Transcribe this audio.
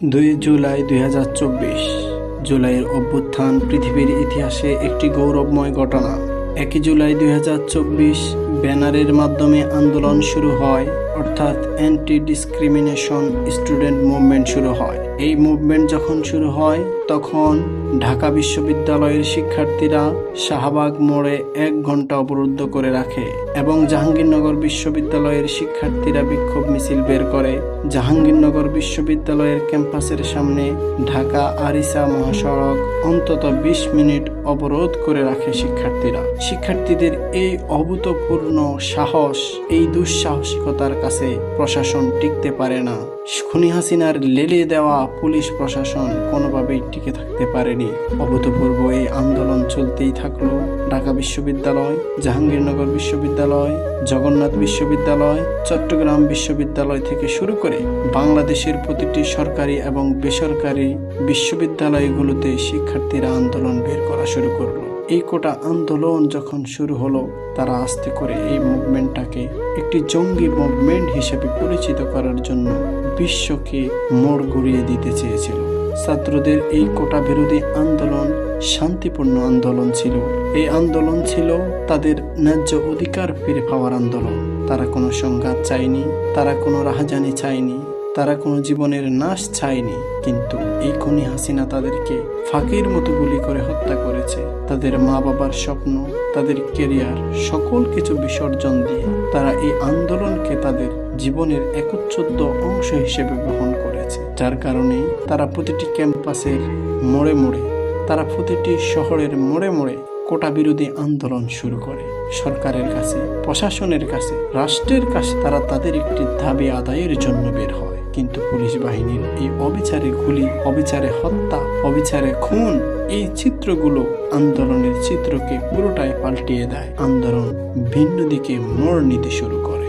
দুই জুলাই দুই হাজার চব্বিশ, জুলাইয়ের অভ্যুত্থান পৃথিবীর ইতিহাসে একটি গৌরবময় ঘটনা। একই জুলাই দুই হাজার চব্বিশ, ব্যানারের মাধ্যমে আন্দোলন শুরু হয়, অর্থাৎ অ্যান্টি ডিসক্রিমিনেশন স্টুডেন্ট মুভমেন্ট শুরু হয়। এই মুভমেন্ট যখন শুরু হয়, তখন ঢাকা বিশ্ববিদ্যালয়ের শিক্ষার্থীরা শাহবাগ মোড়ে এক ঘণ্টা অবরুদ্ধ করে রাখে এবং জাহাঙ্গীরনগর বিশ্ববিদ্যালয়ের শিক্ষার্থীরা বিক্ষোভ মিছিল বের করে। জাহাঙ্গীরনগর বিশ্ববিদ্যালয়ের ক্যাম্পাসের সামনে ঢাকা আরিসা মহাসড়ক অন্তত বিশ মিনিট অবরোধ করে রাখে শিক্ষার্থীরা। শিক্ষার্থীদের এই অভূতপূর্ণ সাহস, এই দুঃসাহসিকতার কাছে প্রশাসন টিকতে পারে না। খুনি হাসিনার লেলে দেওয়া পুলিশ প্রশাসন কোনোভাবেই টিকে থাকতে পারেনি। অভূতপূর্ব এই আন্দোলন চলতেই থাকল ঢাকা বিশ্ববিদ্যালয়, জাহাঙ্গীরনগর বিশ্ববিদ্যালয়, জগন্নাথ বিশ্ববিদ্যালয়, চট্টগ্রাম বিশ্ববিদ্যালয় থেকে শুরু করে বাংলাদেশের প্রতিটি সরকারি এবং বেসরকারি বিশ্ববিদ্যালয়গুলোতে শিক্ষার্থীরা আন্দোলন বের করা শুরু করল। এই কোটা আন্দোলন যখন শুরু হলো, তারা আস্তে করে এই মুভমেন্টটাকে একটি জঙ্গি মুভমেন্ট হিসেবে পরিচিত করার জন্য বিশ্বকে মোড় ঘুরিয়ে দিতে চেয়েছিল। ছাত্রদের এই কোটা বিরোধী আন্দোলন শান্তিপূর্ণ আন্দোলন ছিল। এই আন্দোলন ছিল তাদের ন্যায্য অধিকার ফিরে পাওয়ার আন্দোলন। তারা কোনো সংঘাত চায়নি, তারা কোনো রাহাজানি চায়নি। তারা কোনো জীবনের নাশ চায়নি কিন্তু এই খুনি হাসিনা তাদেরকে ফাঁকির মতো গুলি করে হত্যা করেছে। তাদের মা বাবার স্বপ্ন, তাদের কেরিয়ার, সকল কিছু বিসর্জন দিয়ে তারা এই আন্দোলনকে তাদের জীবনের একচ্ছুদ্র অংশ হিসেবে গ্রহণ করেছে। যার কারণে তারা প্রতিটি ক্যাম্পাসের মোড়ে মোড়ে, তারা প্রতিটি শহরের মোড়ে মোড়ে কোটা বিরোধী আন্দোলন শুরু করে। সরকারের কাছে, প্রশাসনের কাছে, রাষ্ট্রের কাছে তারা তাদের একটি দাবি আদায়ের জন্য বের হয়। কিন্তু পুলিশ বাহিনীর এই অবিচারে গুলি, অবিচারে হত্যা, অবিচারে খুন, এই চিত্রগুলো আন্দোলনের চিত্রকে পুরোটাই পাল্টিয়ে দেয়। আন্দোলন ভিন্ন দিকে মোড় নিতে শুরু করে।